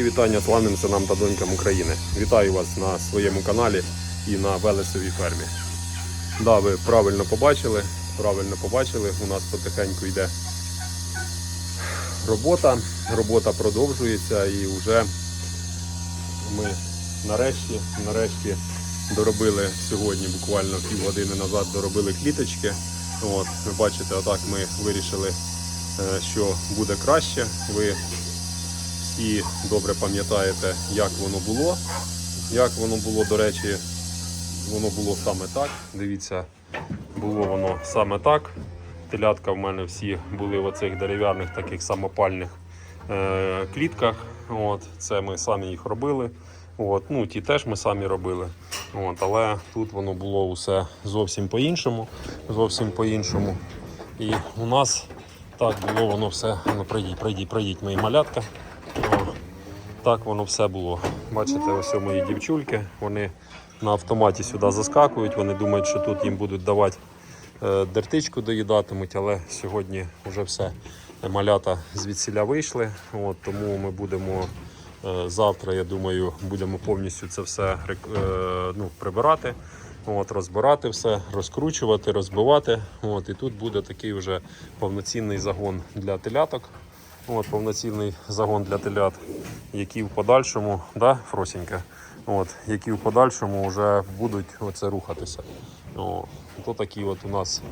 Мої вітання славним синам та донькам України. Вітаю вас на своєму каналі і на Велесовій фермі. Да, ви правильно побачили, правильно побачили, у нас потихеньку йде робота. Робота продовжується і вже ми нарешті, нарешті доробили сьогодні, буквально півгодини назад доробили кліточки. От, ви бачите, отак ми вирішили, е, що буде краще. Ви всі добре пам'ятаєте, як воно було. Як воно було, до речі, воно було саме так. Дивіться, було воно саме так. Телятка в мене всі були в оцих дерев'яних таких самопальних е, клітках. От, це ми самі їх робили. От, ну, ті теж ми самі робили. От, але тут воно було усе зовсім по-іншому. Зовсім по-іншому. І у нас так було воно все. Ну, пройдіть, пройдіть, пройдіть мої малятка. Так воно все було. Бачите, ось мої дівчульки. Вони на автоматі сюди заскакують. Вони думають, що тут їм будуть давати е, дертичку доїдатимуть, але сьогодні вже все. Малята звідсіля вийшли. От, тому ми будемо е, завтра, я думаю, будемо повністю це все е, ну, прибирати. От, розбирати все, розкручувати, розбивати. От, і тут буде такий вже повноцінний загон для теляток. От, повноцінний загон для телят, які в подальшому, да, Фросінька, от, які в подальшому вже будуть оце рухатися. О, то такі от у нас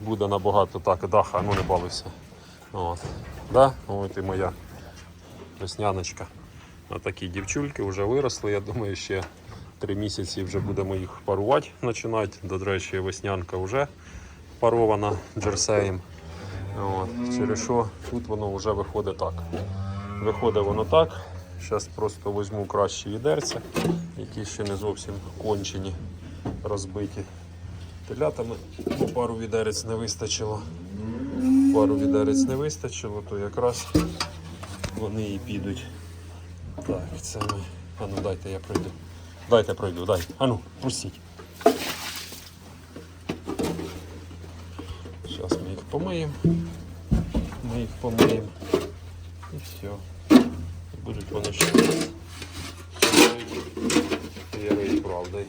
буде набагато так, даха, ну не балуйся. От, да? От і моя весняночка. Отакі дівчульки вже виросли. Я думаю, ще три місяці вже будемо їх парувати починати. До речі, веснянка вже парована джерсеєм. От, через що тут воно вже виходить так. Виходить воно так. Зараз просто візьму кращі відерця, які ще не зовсім кончені, розбиті телятами, бо пару відерець не вистачило. Пару відерець не вистачило, то якраз вони і підуть. Так, це ми. А ну дайте я пройду. Дайте пройду, дай. А ну, пустіть. Зараз помиємо. Ми їх помиємо. І все. І будуть вони ще вірою правдою.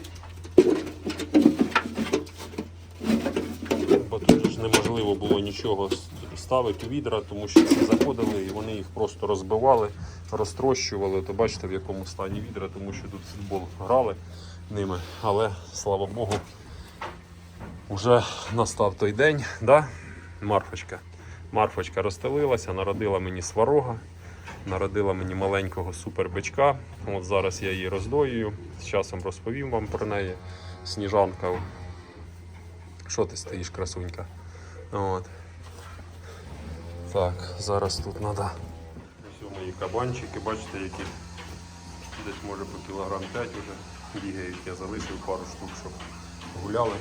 Бо тут ж неможливо було нічого ставити у відра, тому що заходили і вони їх просто розбивали, розтрощували. То бачите, в якому стані відра, тому що тут футбол грали ними. Але слава Богу, вже настав той день, да? Марфочка. Марфочка розстелилася, народила мені сварога, народила мені маленького супербичка. От зараз я її роздоюю. З часом розповім вам про неї. Сніжанка. Що ти стоїш, красунька? От. Так, зараз тут треба. Ось мої кабанчики, бачите, які десь може по кілограм 5 вже бігають. Я залишив пару штук, щоб гуляли.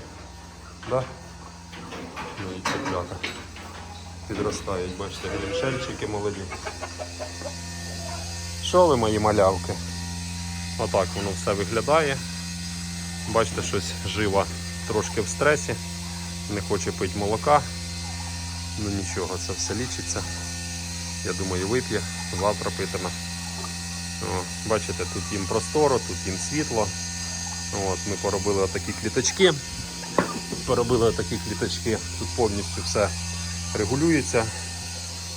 Да? Ну і цеплята. Підростають, бачите, гріншельчики молоді. Що ви мої малявки? Отак воно все виглядає. Бачите, щось жива трошки в стресі, не хоче пити молока. Ну нічого, це все лічиться. Я думаю, вип'є, завтра питиме. Бачите, тут їм просторо, тут їм світло. От, ми поробили отакі кліточки. Поробили такі кліточки, тут повністю все регулюється.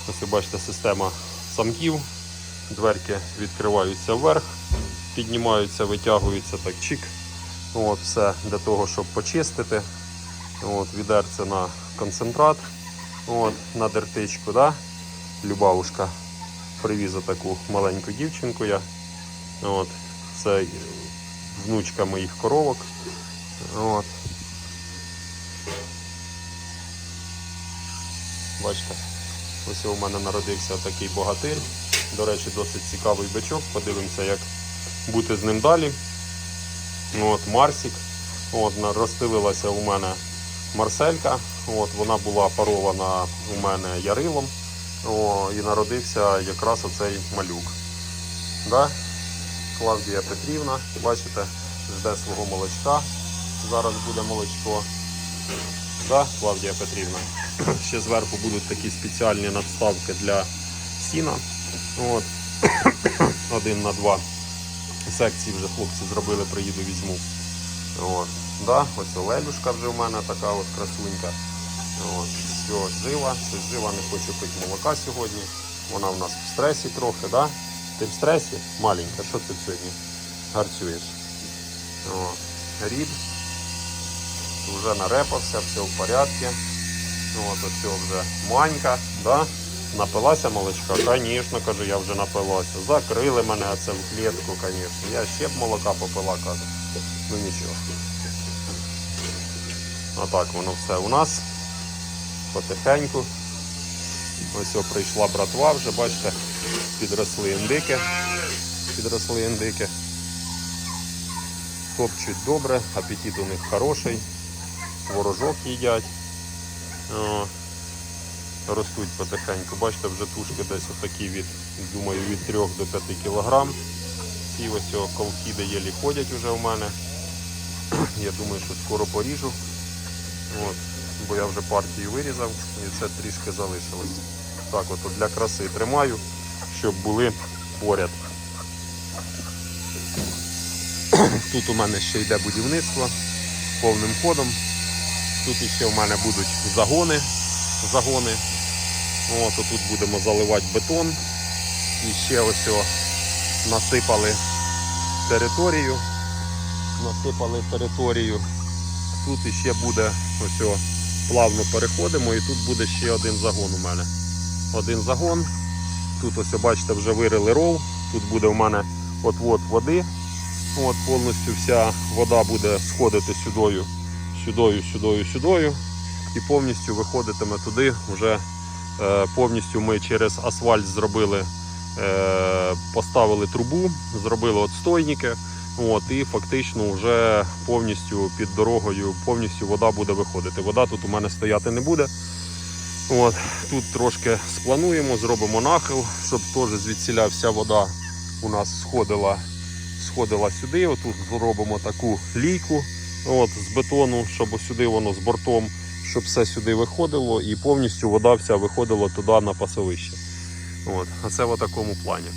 Ось ви бачите, система самків. Дверки відкриваються вверх, піднімаються, витягуються так чик. От, Все для того, щоб почистити. От, Відерце на концентрат, от, на дертичку. Да? Любавушка привіз таку маленьку дівчинку. я. От, Це внучка моїх коровок. От. Бачите, ось у мене народився такий богатир. До речі, досить цікавий бичок. Подивимося, як бути з ним далі. От, Марсик. От, розстелилася у мене Марселька. От, вона була парована у мене ярилом. О, і народився якраз оцей малюк. Да? Клавдія Петрівна, бачите, жде свого молочка. Зараз буде молочко. Да, Клавдія Петрівна. Ще зверху будуть такі спеціальні надставки для сіна. От. один на два секції вже хлопці зробили, приїду візьму. От. Да, ось Олелюшка вже в мене така от красунька. От. Все, жива, щось жива, не хочу пити молока сьогодні. Вона в нас в стресі трохи, да? Ти в стресі? Маленька, що ти сьогодні гарцюєш? О. Вже нарепався, все в порядку. От ось вже манька, да? Напилася молочка? Звісно, кажу, я вже напилася. Закрили мене це в клітку, звісно. Я ще б молока попила, кажу. Ну нічого. А так воно все у нас. Потихеньку. Ось о, прийшла братва вже, бачите, підросли індики. Підросли індики. Топчуть добре, апетит у них хороший, ворожок їдять. Ростуть потихеньку. Бачите, вже тушки десь отакі від, думаю, від 3 до 5 кілограм. Ці ось о, колхіди єлі ходять вже у мене. Я думаю, що скоро поріжу. От, бо я вже партію вирізав і це трішки залишилось. Так, от от для краси тримаю, щоб були поряд. Тут у мене ще йде будівництво повним ходом. Тут ще в мене будуть загони. загони. От, тут будемо заливати бетон. І ще ось насипали територію. Насипали територію. Тут іще буде ось о, плавно переходимо і тут буде ще один загон у мене. Один загон. Тут ось бачите, вже вирили ров. Тут буде у мене от-от води. От повністю вся вода буде сходити сюдою, сюдою, сюдою, сюдою. І повністю виходитиме туди. Вже е, повністю ми через асфальт зробили, е, поставили трубу, зробили отстойники. От, і фактично вже повністю під дорогою повністю вода буде виходити. Вода тут у мене стояти не буде. От, тут трошки сплануємо, зробимо нахил, щоб теж звідсіля вся вода у нас сходила, сходила сюди. Отут зробимо таку лійку от, з бетону, щоб сюди воно з бортом, щоб все сюди виходило і повністю вода вся виходила туди на пасовище. От, а це в такому плані.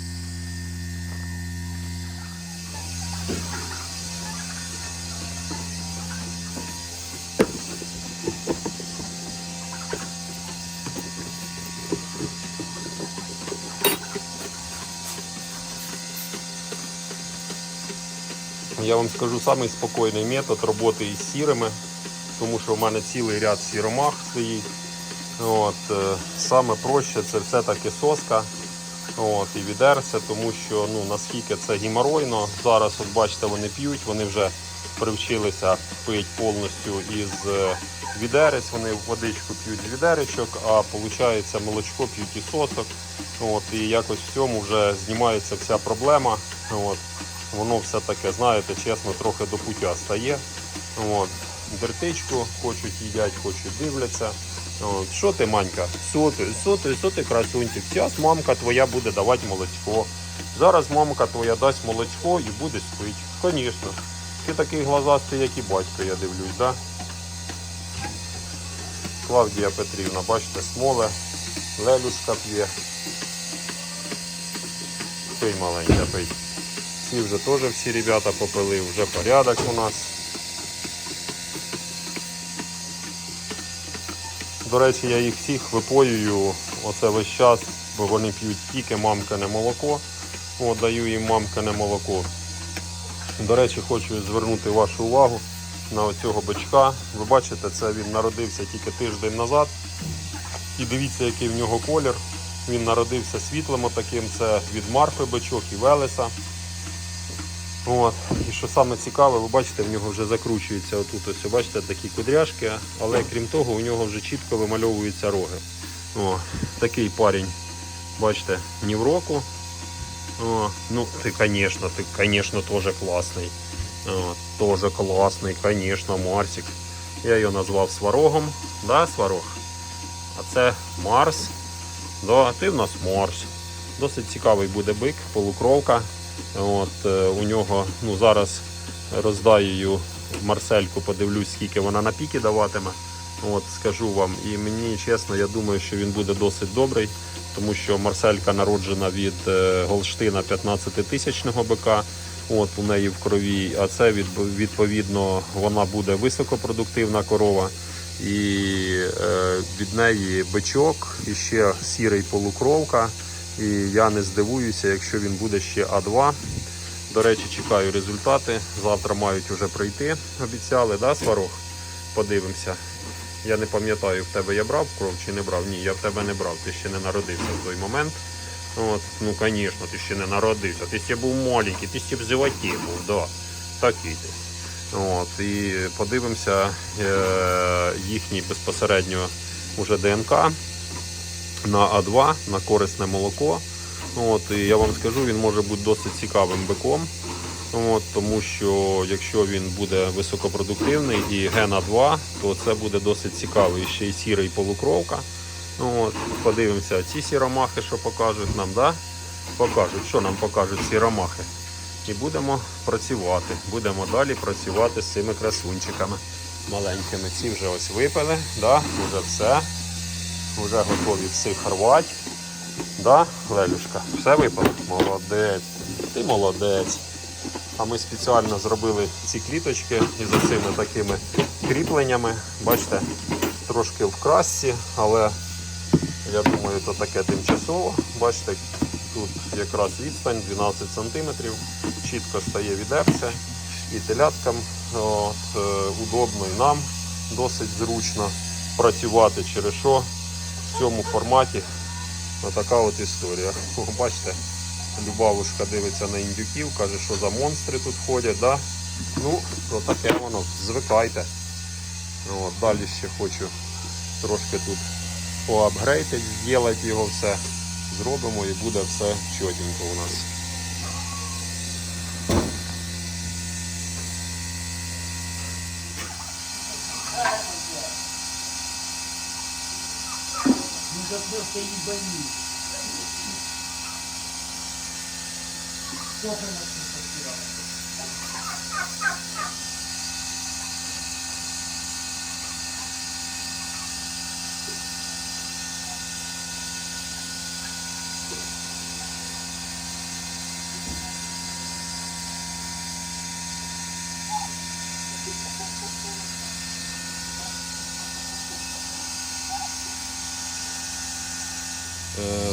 Я вам скажу самий спокійний метод роботи із сірими, тому що в мене цілий ряд сіромах стоїть. От, е, саме проще це все-таки соска от, і відерся, тому що ну, наскільки це геморойно. Зараз от бачите, вони п'ють, вони вже привчилися пити повністю із е, відерець, вони водичку п'ють з відеречок, а виходить молочко п'ють із сосок. От, і якось в цьому вже знімається вся проблема. От воно все таке, знаєте, чесно, трохи до пуття стає. От. Дертичку хочуть їдять, хочуть дивляться. От. Що ти, манька? Що ти, що ти, що ти, красунчик? Зараз мамка твоя буде давати молочко. Зараз мамка твоя дасть молочко і буде спити. Звісно. Ти такий глазастий, як і батько, я дивлюсь, да? Клавдія Петрівна, бачите, смоле, лелюшка п'є. Пий маленька, пий. Ці вже теж всі ребята попили, вже порядок у нас. До речі, я їх всіх випоюю оце весь час, бо вони п'ють тільки мамкине молоко. От, даю їм мамкине молоко. До речі, хочу звернути вашу увагу на оцього бичка. Ви бачите, це він народився тільки тиждень назад. І дивіться, який в нього колір. Він народився світлим таким, це від марфи бичок і велеса. От. І що саме цікаве, ви бачите, в нього вже закручується отут, ось, бачите, такі кудряшки, але крім того, у нього вже чітко вимальовуються роги. О, такий парень, бачите, ні в року. О, ну, ти, звісно, ти, звісно, теж класний. О, теж класний, звісно, Марсик. Я його назвав Сварогом. Да, Сварог? А це Марс. Да, ти в нас Марс. Досить цікавий буде бик, полукровка. От, е, У нього ну, зараз роздаю Марсельку, подивлюсь, скільки вона на піки даватиме. От скажу вам, і мені чесно, я думаю, що він буде досить добрий, тому що Марселька народжена від е, Голштина 15-тисячного бика. От у неї в крові, а це відповідно вона буде високопродуктивна корова. І е, від неї бичок і ще сірий полукровка. І я не здивуюся, якщо він буде ще А2. До речі, чекаю результати. Завтра мають вже прийти. Обіцяли, да, сварог? Подивимося. Я не пам'ятаю, в тебе я брав кров чи не брав. Ні, я в тебе не брав, ти ще не народився в той момент. От, ну, звісно, ти ще не народився. Ти ще був маленький, ти ще в животі був, да. Такий ти. От, і подивимося е- їхній безпосередньо уже ДНК на А2, на корисне молоко. От, і я вам скажу, він може бути досить цікавим биком. От, тому що якщо він буде високопродуктивний і ген А2, то це буде досить цікаво. І ще й сірий полукровка. От, подивимося, ці сіромахи, що покажуть нам, да? Покажуть, що нам покажуть сіромахи. І будемо працювати. Будемо далі працювати з цими красунчиками маленькими. Ці вже ось випили, да? вже все. Вже готові всіх рвати. Да, Лелюшка, все випало? Молодець. Ти молодець. А ми спеціально зробили ці кліточки із оцими такими кріпленнями. Бачите, трошки в красці, але я думаю, то таке тимчасово. Бачите, тут якраз відстань 12 см, чітко стає відерце і теляткам от, е, удобно і нам досить зручно працювати через що в цьому форматі. Отака от історія. Бачите, Любавушка дивиться на індюків, каже, що за монстри тут ходять. Да? Ну, отаке воно, звикайте. От, далі ще хочу трошки тут поапгрейтить, зробити його все. Зробимо і буде все чотенько у нас. Ну да просто ебани. Кто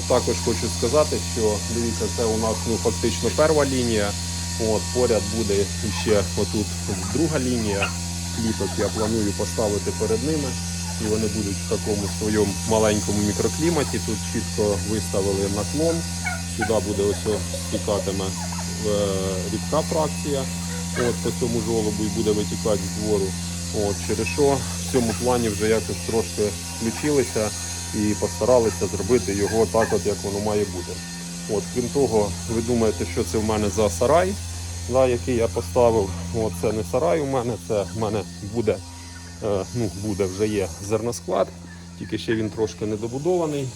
Також хочу сказати, що дивіться, це у нас ну, фактично перша лінія. От, поряд буде ще отут друга лінія кліток. Я планую поставити перед ними. І вони будуть в такому своєму маленькому мікрокліматі. Тут чітко виставили наклон. Сюди буде ось стікатиме е, рідка фракція. От, по цьому жолобу і буде витікати з двору. От, через що в цьому плані вже якось трошки включилися і постаралися зробити його так, от, як воно має бути. От, крім того, ви думаєте, що це в мене за сарай, да, який я поставив. От, це не сарай у мене, це в мене буде, е, ну, буде вже є зерносклад, тільки ще він трошки недобудований.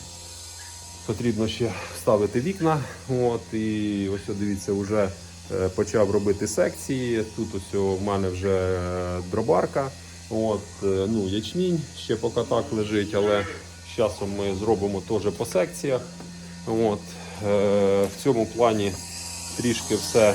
Потрібно ще вставити вікна. От, і ось дивіться, вже е, почав робити секції. Тут ось в мене вже е, дробарка. От, е, ну, ячмінь ще поки так лежить, але з часом ми зробимо теж по секціях. От, е, в цьому плані трішки все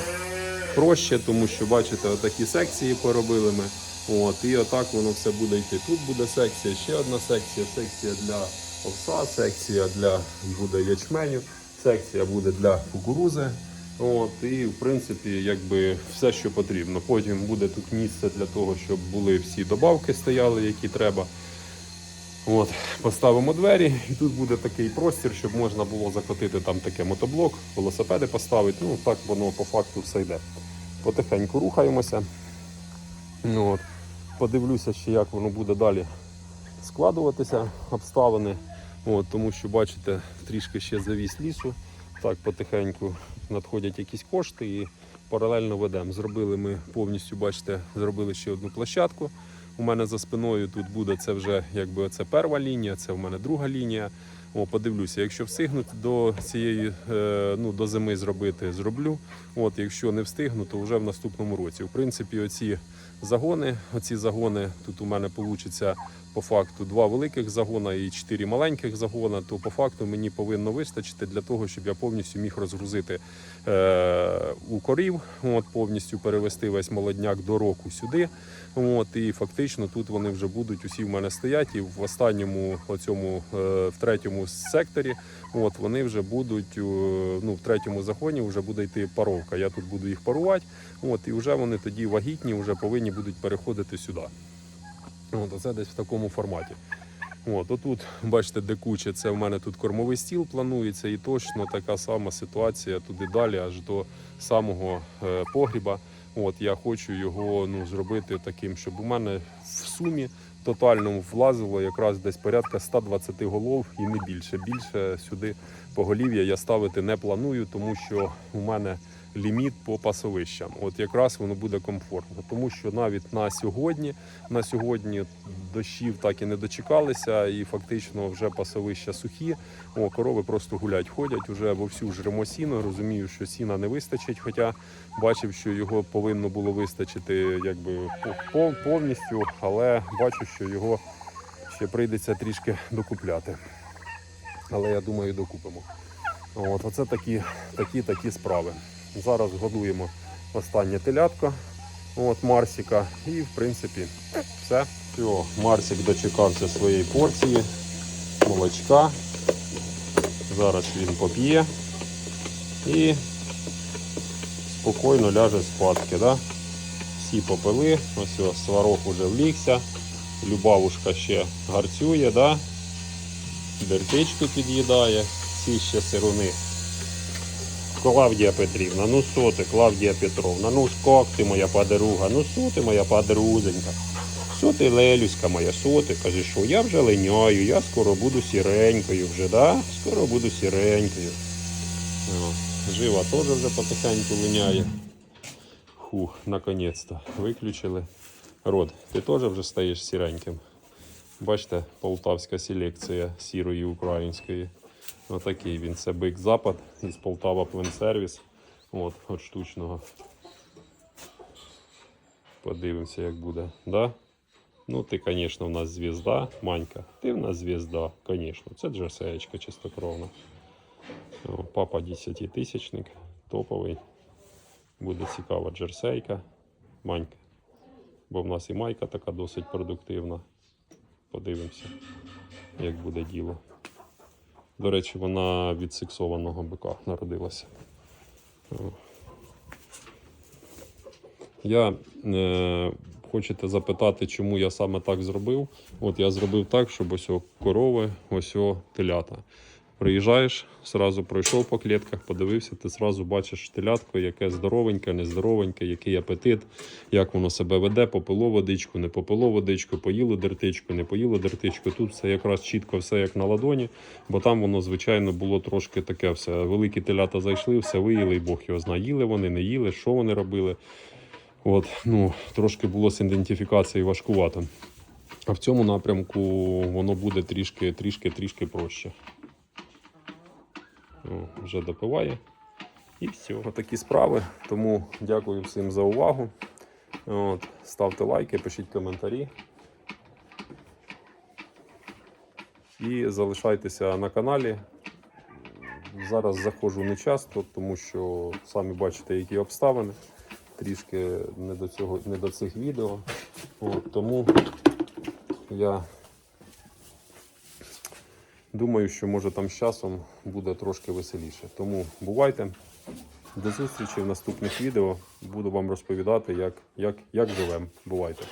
проще, тому що бачите, отакі секції поробили ми. От, і отак воно все буде йти. Тут буде секція, ще одна секція, секція для овса, секція для буде ячменю, секція буде для кукурузи. От, і в принципі, якби все, що потрібно. Потім буде тут місце для того, щоб були всі добавки стояли, які треба. От, поставимо двері, і тут буде такий простір, щоб можна було закотити там таке мотоблок, велосипеди поставити. Ну так воно по факту все йде. Потихеньку рухаємося. Ну, от. Подивлюся ще, як воно буде далі складуватися, обставини. От, тому що, бачите, трішки ще завіс лісу. Так, потихеньку надходять якісь кошти і паралельно ведемо. Зробили ми повністю, бачите, зробили ще одну площадку. У мене за спиною тут буде це вже якби це перша лінія, це в мене друга лінія. О, подивлюся, якщо встигнуть до цієї е, ну, до зими зробити, зроблю. От, якщо не встигну, то вже в наступному році. В принципі, оці загони, оці загони тут у мене вийде по факту два великих загона і чотири маленьких загона, то по факту мені повинно вистачити для того, щоб я повністю міг розгрузити е, у корів, от, повністю перевести весь молодняк до року сюди. От, і фактично тут вони вже будуть усі в мене стоять. І в останньому, оцьому, е, в третьому секторі, от вони вже будуть е, ну, в третьому загоні вже буде йти паровка. Я тут буду їх парувати. От, і вже вони тоді вагітні, вже повинні будуть переходити сюди. От, оце десь в такому форматі. От, отут, бачите, де куча, це в мене тут кормовий стіл планується, і точно така сама ситуація туди далі, аж до самого е, погріба. От я хочу його ну, зробити таким, щоб у мене в сумі тотальному влазило якраз десь порядка 120 голов і не більше. Більше сюди поголів'я я ставити не планую, тому що у мене ліміт по пасовищам. От якраз воно буде комфортно, тому що навіть на сьогодні, на сьогодні дощів так і не дочекалися, і фактично вже пасовища сухі. О, корови просто гулять, ходять уже вовсю жремо сіно. Розумію, що сіна не вистачить, хоча бачив, що його повинно було вистачити якби повністю, але бачу, що його ще прийдеться трішки докупляти. Але я думаю, докупимо. От, оце такі, такі, такі справи. Зараз годуємо останнє телятко от, Марсіка. І в принципі все. Все, Марсик дочекався своєї порції молочка. Зараз він поп'є і спокійно ляже спадки. Да? Всі попили, ось о, сварок уже влігся, Любавушка ще гарцює, да? дертичку під'їдає, ці ще сируни. Клавдія Петрівна, ну що ти, Клавдія Петровна, ну як ти моя подруга, ну що моя подрузенька, що Лелюська моя, що ти, каже, що я вже линяю, я скоро буду сіренькою вже, да? Скоро буду сіренькою. О, жива теж вже потихеньку линяє. Хух, наконець-то виключили. Род, ти теж вже стаєш сіреньким. Бачите, полтавська селекція сірої української. Отакий він. Це бик запад із Полтава Пленсервіс. От, от штучного. Подивимося, як буде. Да? Ну, ти, звісно, в нас звізда, Манька. Ти в нас звізда, звісно. Це джерсеєчка чистокровна. О, Папа 10 тисячник, топовий. Буде цікава джерсейка. Манька. Бо в нас і майка така досить продуктивна. Подивимося, як буде діло. До речі, вона від сексованого бика народилася. Я е, хочете запитати, чому я саме так зробив. От я зробив так, щоб ось о корови, ось о телята. Приїжджаєш, зразу пройшов по клітках, подивився, ти зразу бачиш телятко, яке здоровеньке, нездоровеньке, який апетит, як воно себе веде, попило водичку, не попило водичку, поїло дертичку, не поїло дертичку. Тут все якраз чітко, все як на ладоні, бо там воно, звичайно, було трошки таке все. Великі телята зайшли, все виїли, і Бог його знає. Їли вони, не їли, що вони робили. От, ну, трошки було з ідентифікацією важкувато. А в цьому напрямку воно буде трішки, трішки, трішки проще. О, вже допиває. І все. Отакі справи. Тому дякую всім за увагу. От, ставте лайки, пишіть коментарі. І залишайтеся на каналі. Зараз заходжу не часто, тому що самі бачите, які обставини. Трішки не до, цього, не до цих відео. От, тому я Думаю, що може там з часом буде трошки веселіше. Тому бувайте. До зустрічі в наступних відео. Буду вам розповідати, як, як, як живемо. Бувайте.